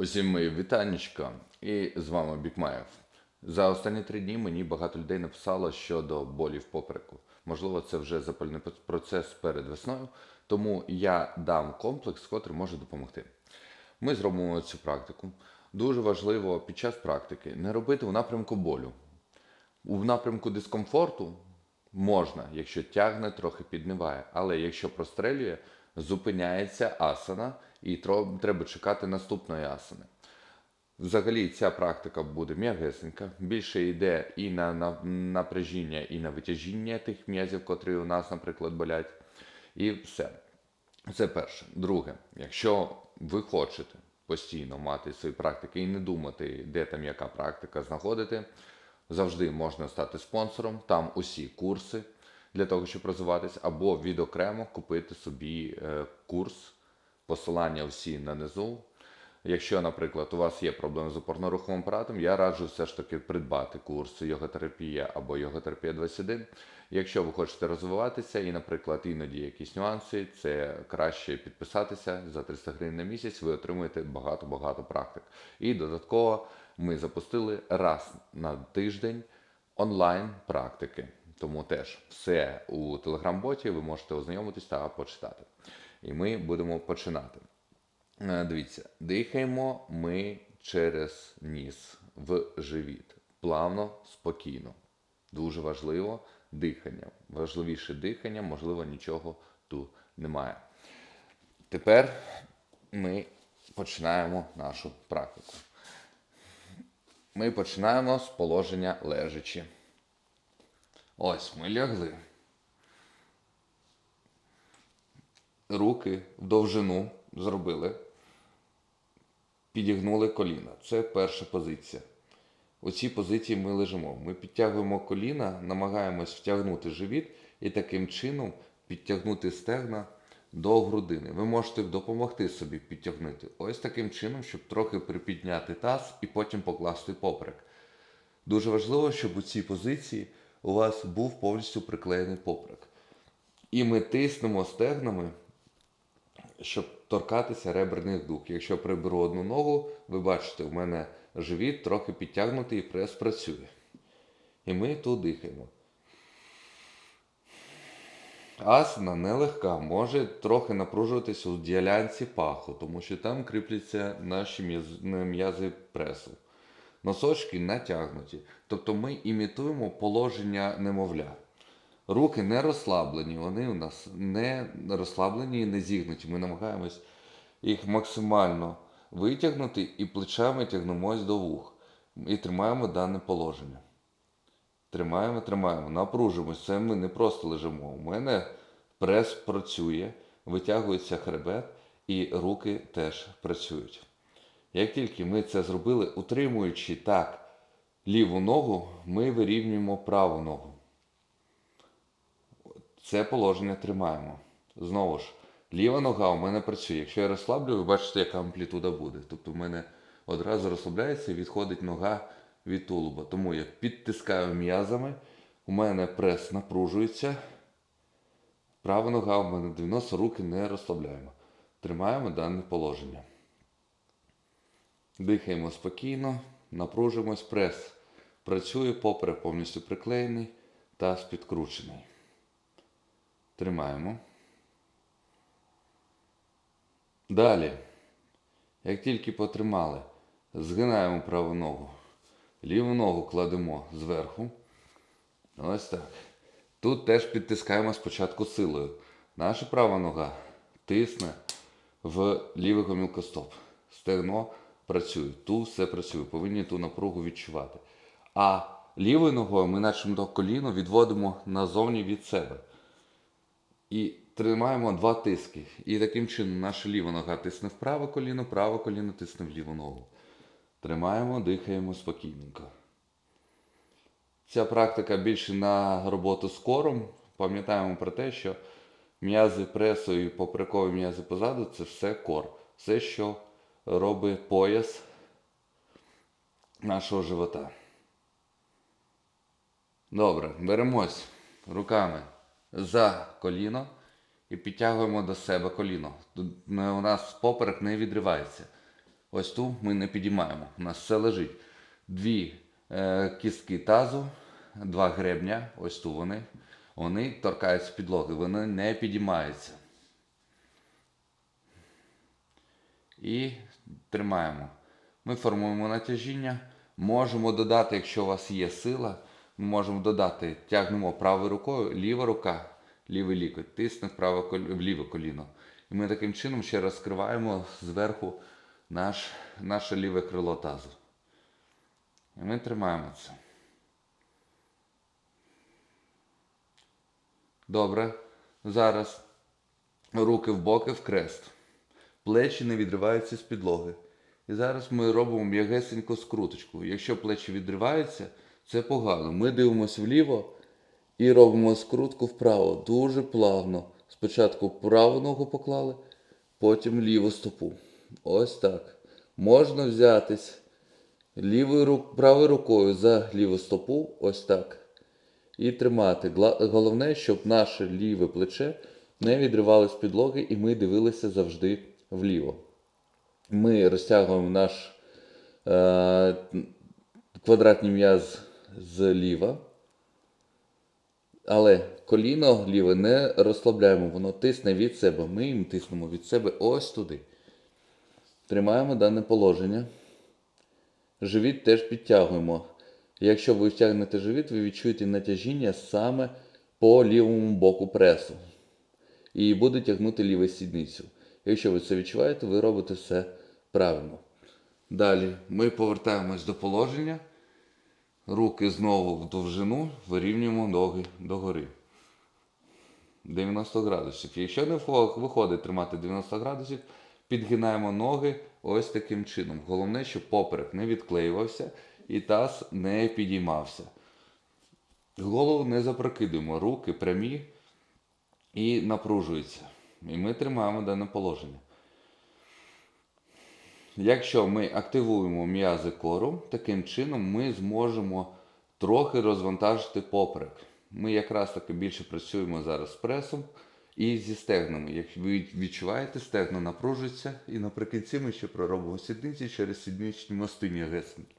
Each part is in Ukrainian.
Усім мої вітанечка і з вами Бікмаєв. За останні три дні мені багато людей написало щодо болів попереку. Можливо, це вже запальний процес перед весною, тому я дам комплекс, котрий може допомогти. Ми зробимо цю практику. Дуже важливо під час практики не робити у напрямку болю. У напрямку дискомфорту можна, якщо тягне, трохи підниває. Але якщо прострелює, зупиняється асана і треба чекати наступної асани. Взагалі ця практика буде м'ягесенька, більше йде і на, на напряжіння, і на витяжіння тих м'язів, котрі у нас, наприклад, болять. І все. Це перше. Друге, якщо ви хочете постійно мати свої практики і не думати, де там яка практика знаходити, завжди можна стати спонсором. Там усі курси для того, щоб розвиватись, або відокремо купити собі е, курс, посилання всі нанизу. Якщо, наприклад, у вас є проблеми з опорно-руховим апаратом, я раджу все ж таки придбати курс йоготерапія або йоготерапія 21. Якщо ви хочете розвиватися і, наприклад, іноді якісь нюанси, це краще підписатися за 300 гривень на місяць, ви отримуєте багато-багато практик. І додатково ми запустили раз на тиждень онлайн практики. Тому теж все у телеграм-боті ви можете ознайомитись та почитати. І ми будемо починати. Е, Дивіться, дихаємо ми через ніс в живіт. Плавно, спокійно. Дуже важливо дихання. Важливіше дихання, можливо, нічого тут немає. Тепер ми починаємо нашу практику. Ми починаємо з положення лежачі. Ось ми лягли. Руки в довжину зробили. Підігнули коліна. Це перша позиція. У цій позиції ми лежимо. Ми підтягуємо коліна, намагаємось втягнути живіт і таким чином підтягнути стегна до грудини. Ви можете допомогти собі підтягнути. Ось таким чином, щоб трохи припідняти таз і потім покласти поперек. Дуже важливо, щоб у цій позиції у вас був повністю приклеєний поперек. І ми тиснемо стегнами щоб торкатися реберних дуг. Якщо приберу одну ногу, ви бачите, у мене живіт трохи підтягнутий і прес працює. І ми тут дихаємо. Асана нелегка, може трохи напружуватися у діалянці паху, тому що там кріпляться наші м'язи пресу. Носочки натягнуті. Тобто ми імітуємо положення немовля. Руки не розслаблені, вони у нас не розслаблені і не зігнуті. Ми намагаємось їх максимально витягнути і плечами тягнемось до вух. І тримаємо дане положення. Тримаємо, тримаємо, напружимось. Це ми не просто лежимо. У мене прес працює, витягується хребет, і руки теж працюють. Як тільки ми це зробили, утримуючи так ліву ногу, ми вирівнюємо праву ногу. Це положення тримаємо. Знову ж, ліва нога у мене працює. Якщо я розслаблю, ви бачите, яка амплітуда буде. Тобто в мене одразу розслабляється і відходить нога від тулуба. Тому я підтискаю м'язами, у мене прес напружується. Права нога у мене 90 руки не розслабляємо. Тримаємо дане положення. Дихаємо спокійно, напружимось, прес працює, поперек повністю приклеєний, таз підкручений. Тримаємо. Далі, як тільки потримали, згинаємо праву ногу. Ліву ногу кладемо зверху. Ось так. Тут теж підтискаємо спочатку силою. Наша права нога тисне в лівий гомілкостоп. Стегно працює. Тут все працює. Повинні ту напругу відчувати. А лівою ногою ми начебто коліно відводимо назовні від себе. І тримаємо два тиски. І таким чином наша ліва нога тисне в праве коліно, праве коліно тисне в ліву ногу. Тримаємо, дихаємо спокійненько. Ця практика більше на роботу з кором. Пам'ятаємо про те, що м'язи пресу і поперекові м'язи позаду це все кор. Все, що робить пояс нашого живота. Добре, беремось руками за коліно і підтягуємо до себе коліно. Тут у нас поперек не відривається. Ось ту ми не підіймаємо. У нас все лежить. Дві е, кістки тазу, два гребня, ось тут вони. Вони торкаються підлоги, вони не підіймаються. І тримаємо. Ми формуємо натяжіння. Можемо додати, якщо у вас є сила, ми можемо додати, тягнемо правою рукою, ліва рука, лівий лікоть, тисне в, праве, в ліве коліно. І ми таким чином ще розкриваємо зверху наш, наше ліве крило тазу. І ми тримаємо це. Добре. Зараз руки в боки в крест. Плечі не відриваються з підлоги. І зараз ми робимо м'ягесеньку скруточку. Якщо плечі відриваються, це погано. Ми дивимося вліво і робимо скрутку вправо. Дуже плавно. Спочатку праву ногу поклали, потім ліву стопу. Ось так. Можна взятись лівою правою рукою за ліву стопу, ось так. І тримати. Головне, щоб наше ліве плече не відривалося з підлоги, і ми дивилися завжди вліво. Ми розтягуємо наш е, квадратний м'яз зліва. Але коліно ліве не розслабляємо, воно тисне від себе. Ми їм тиснемо від себе ось туди. Тримаємо дане положення. Живіт теж підтягуємо. Якщо ви втягнете живіт, ви відчуєте натяжіння саме по лівому боку пресу. І буде тягнути ліву сідницю. Якщо ви це відчуваєте, ви робите все правильно. Далі ми повертаємось до положення. Руки знову в довжину, вирівнюємо ноги догори. 90 градусів. Якщо не виходить тримати 90 градусів, підгинаємо ноги ось таким чином. Головне, щоб поперек не відклеювався і таз не підіймався. Голову не запрокидуємо, руки прямі і напружуються. І ми тримаємо дане положення. Якщо ми активуємо м'язи кору, таким чином ми зможемо трохи розвантажити поперек. Ми якраз таки більше працюємо зараз з пресом і зі стегнами. Як ви відчуваєте, стегна напружуються, і наприкінці ми ще проробимо сідниці через сідничні мости м'ягесенькі.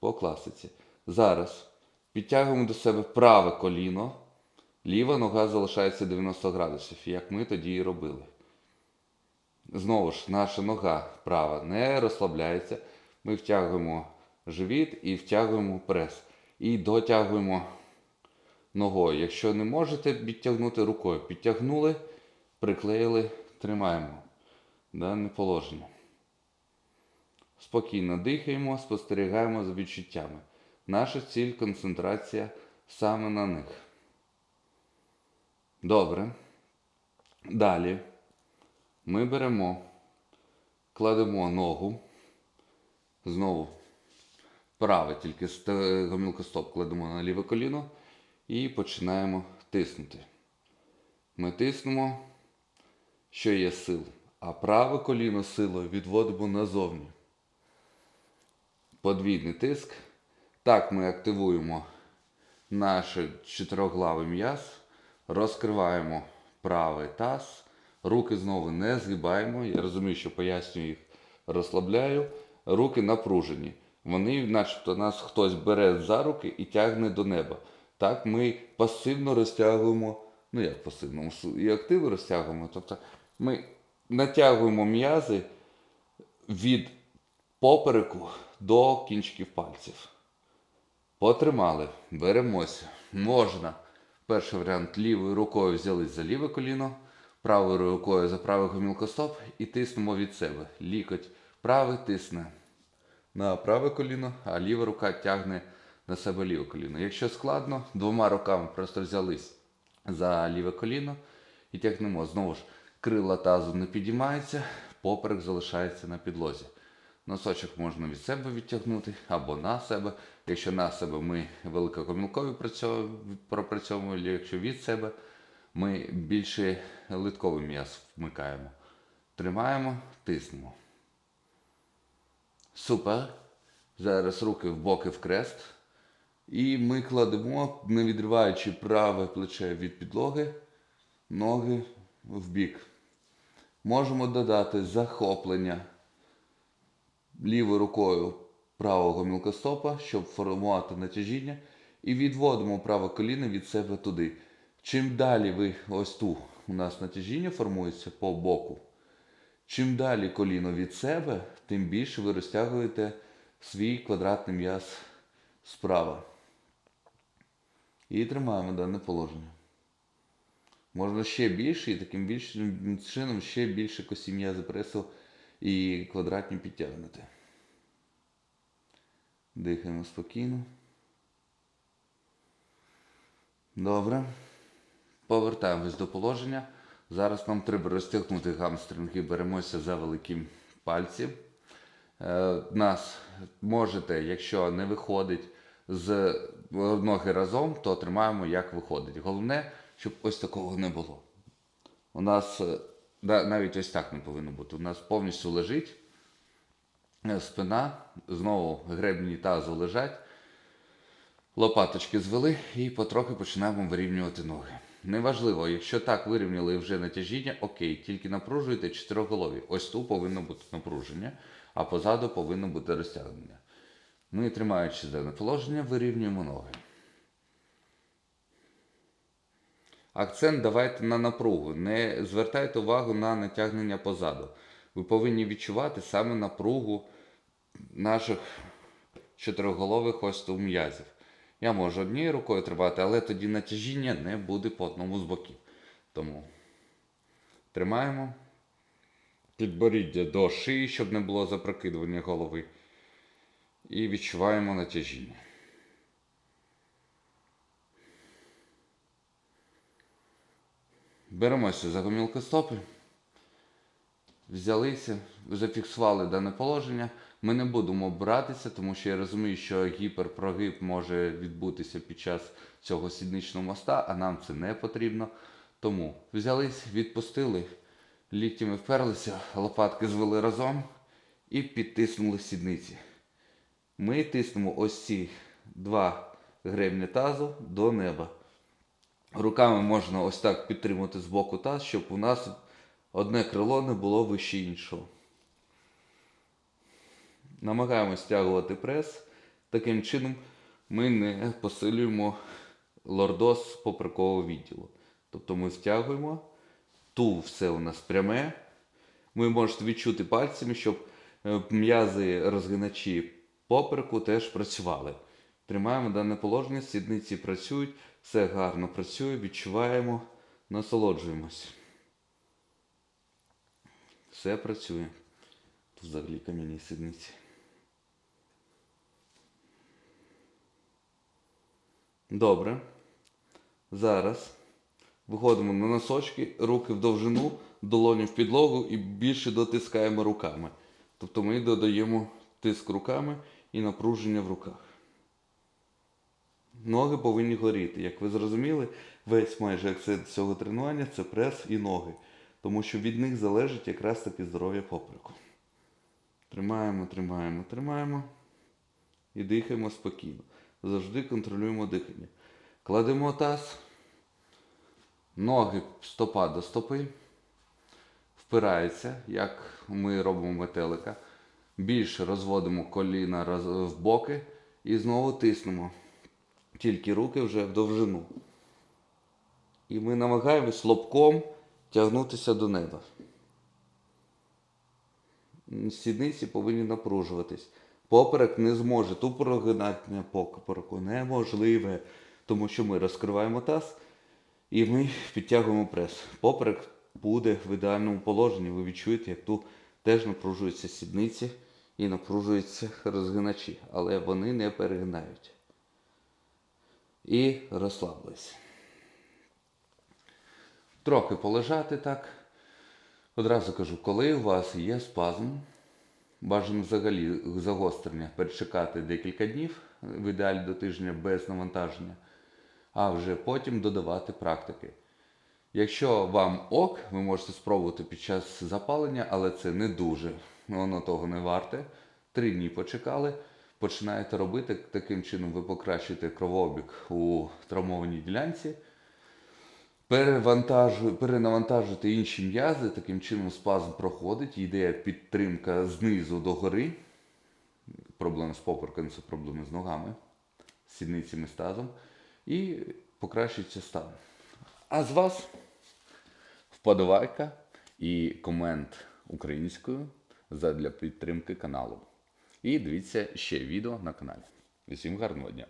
По класиці. Зараз підтягуємо до себе праве коліно, ліва нога залишається 90 градусів, як ми тоді і робили. Знову ж, наша нога права не розслабляється. Ми втягуємо живіт і втягуємо прес. І дотягуємо ногою. Якщо не можете підтягнути рукою, підтягнули, приклеїли, тримаємо дане положення. Спокійно дихаємо, спостерігаємо за відчуттями. Наша ціль концентрація саме на них. Добре. Далі. Ми беремо, кладемо ногу, знову праве, тільки ст- гомілкостоп кладемо на ліве коліно і починаємо тиснути. Ми тиснемо, що є сил, а праве коліно силою відводимо назовні. Подвійний тиск. Так ми активуємо наш чотироглавий м'яз, розкриваємо правий таз. Руки знову не згибаємо. Я розумію, що пояснюю їх, розслабляю. Руки напружені. Вони, начебто, нас хтось бере за руки і тягне до неба. Так ми пасивно розтягуємо, ну як пасивно, і активно розтягуємо. Тобто ми натягуємо м'язи від попереку до кінчиків пальців. Потримали, беремося. Можна. Перший варіант лівою рукою взялись за ліве коліно, правою рукою за правий гомілкостоп і тиснемо від себе. Лікоть правий тисне на праве коліно, а ліва рука тягне на себе ліве коліно. Якщо складно, двома руками просто взялись за ліве коліно і тягнемо. Знову ж, крила тазу не підіймаються, поперек залишається на підлозі. Носочок можна від себе відтягнути або на себе. Якщо на себе ми великокомілкові працьо- пропрацьовуємо, якщо від себе ми більше литковий м'яз вмикаємо. Тримаємо, тиснемо. Супер. Зараз руки в боки в крест. І ми кладемо, не відриваючи праве плече від підлоги, ноги в бік. Можемо додати захоплення лівою рукою правого мілкостопа, щоб формувати натяжіння, і відводимо праве коліно від себе туди. Чим далі ви ось тут у нас натяжіння формується по боку, чим далі коліно від себе, тим більше ви розтягуєте свій квадратний м'яз справа. І тримаємо дане положення. Можна ще більше, і таким більшим чином ще більше косі м'язи пресу і квадратні підтягнути. Дихаємо спокійно. Добре. Повертаємось до положення. Зараз нам треба розтягнути гамстринги. Беремося за великі пальці. Е, Нас можете, якщо не виходить з ноги разом, то тримаємо як виходить. Головне, щоб ось такого не було. У нас е, навіть ось так не повинно бути. У нас повністю лежить е, спина, знову гребні тазу лежать. Лопаточки звели і потрохи починаємо вирівнювати ноги. Неважливо, якщо так вирівняли вже натяжіння, окей, тільки напружуйте чотириголові. Ось тут повинно бути напруження, а позаду повинно бути розтягнення. Ми, тримаючи дане положення, вирівнюємо ноги. Акцент давайте на напругу. Не звертайте увагу на натягнення позаду. Ви повинні відчувати саме напругу наших чотириголових ось м'язів. Я можу однією рукою тримати, але тоді натяжіння не буде по одному з боків. Тому тримаємо підборіддя до шиї, щоб не було запрокидування голови. І відчуваємо натяжіння. Беремося за гомілкостопи. Взялися, зафіксували дане положення. Ми не будемо братися, тому що я розумію, що гіперпрогиб може відбутися під час цього сідничного моста, а нам це не потрібно. Тому взялись, відпустили, ліктями вперлися, лопатки звели разом і підтиснули сідниці. Ми тиснемо ось ці два гребні тазу до неба. Руками можна ось так підтримати з боку таз, щоб у нас одне крило не було вище іншого. Намагаємось стягувати прес. Таким чином ми не посилюємо лордоз поперекового відділу. Тобто ми стягуємо, ту все у нас пряме. Ви можете відчути пальцями, щоб е, м'язи розгиначі попереку теж працювали. Тримаємо дане положення, сідниці працюють, все гарно працює, відчуваємо, насолоджуємось. Все працює. Тут взагалі кам'яні сідниці. Добре. Зараз виходимо на носочки, руки в довжину, долоні в підлогу і більше дотискаємо руками. Тобто ми додаємо тиск руками і напруження в руках. Ноги повинні горіти. Як ви зрозуміли, весь майже акцент цього тренування це прес і ноги. Тому що від них залежить якраз таки здоров'я попереку. Тримаємо, тримаємо, тримаємо. І дихаємо спокійно. Завжди контролюємо дихання. Кладемо таз, ноги стопа до стопи. Впирається, як ми робимо метелика. Більше розводимо коліна в боки і знову тиснемо. Тільки руки вже в довжину. І ми намагаємось лобком тягнутися до неба. Сідниці повинні напружуватись. Поперек не зможе. Ту прогинання попереку неможливе, тому що ми розкриваємо таз і ми підтягуємо прес. Поперек буде в ідеальному положенні. Ви відчуєте, як тут теж напружуються сідниці і напружуються розгиначі, але вони не перегинають. І розслабились. Трохи полежати так. Одразу кажу, коли у вас є спазм, бажано взагалі загострення перечекати декілька днів, в ідеалі до тижня без навантаження, а вже потім додавати практики. Якщо вам ок, ви можете спробувати під час запалення, але це не дуже, воно того не варте. Три дні почекали, починаєте робити, таким чином ви покращуєте кровообіг у травмованій ділянці перенавантажити інші м'язи, таким чином спазм проходить, йде підтримка знизу до гори, проблеми з попереком, це проблеми з ногами, з сідницями з тазом і покращиться стан. А з вас вподобайка і комент українською задля підтримки каналу. І дивіться ще відео на каналі. Усім гарного дня!